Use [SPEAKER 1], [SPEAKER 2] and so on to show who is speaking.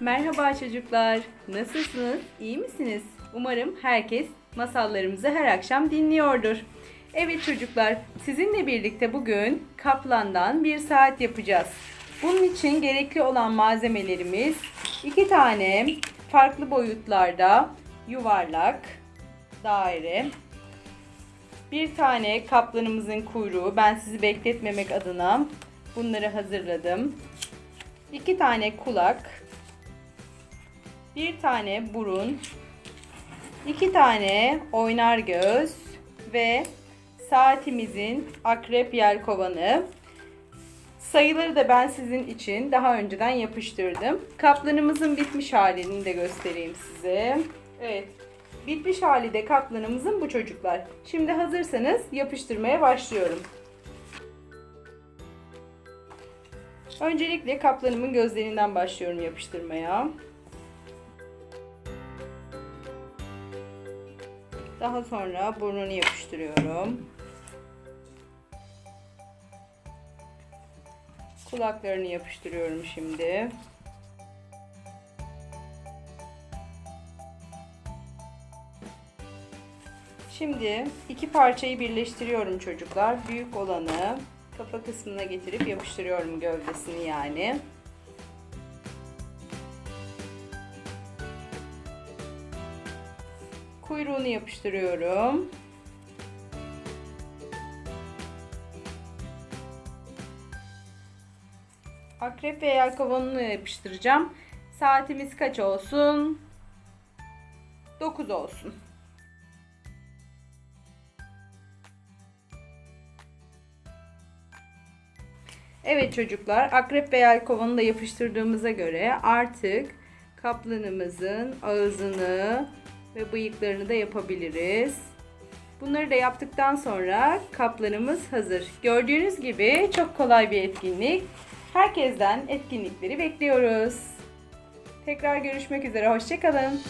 [SPEAKER 1] Merhaba çocuklar. Nasılsınız? İyi misiniz? Umarım herkes masallarımızı her akşam dinliyordur. Evet çocuklar, sizinle birlikte bugün kaplandan bir saat yapacağız. Bunun için gerekli olan malzemelerimiz iki tane farklı boyutlarda yuvarlak daire, bir tane kaplanımızın kuyruğu. Ben sizi bekletmemek adına bunları hazırladım. İki tane kulak, bir tane burun, iki tane oynar göz ve saatimizin akrep yelkovanı. Sayıları da ben sizin için daha önceden yapıştırdım. Kaplanımızın bitmiş halini de göstereyim size. Evet. Bitmiş hali de kaplanımızın bu çocuklar. Şimdi hazırsanız yapıştırmaya başlıyorum. Öncelikle kaplanımın gözlerinden başlıyorum yapıştırmaya. Daha sonra burnunu yapıştırıyorum. Kulaklarını yapıştırıyorum şimdi. Şimdi iki parçayı birleştiriyorum çocuklar. Büyük olanı kafa kısmına getirip yapıştırıyorum gövdesini yani. Kuyruğunu yapıştırıyorum. Akrep ve yelkovanını yapıştıracağım. Saatimiz kaç olsun? 9 olsun. Evet çocuklar, akrep ve yelkovanı da yapıştırdığımıza göre artık kaplanımızın ağzını ve bıyıklarını da yapabiliriz. Bunları da yaptıktan sonra kaplanımız hazır. Gördüğünüz gibi çok kolay bir etkinlik. Herkesten etkinlikleri bekliyoruz. Tekrar görüşmek üzere, hoşçakalın.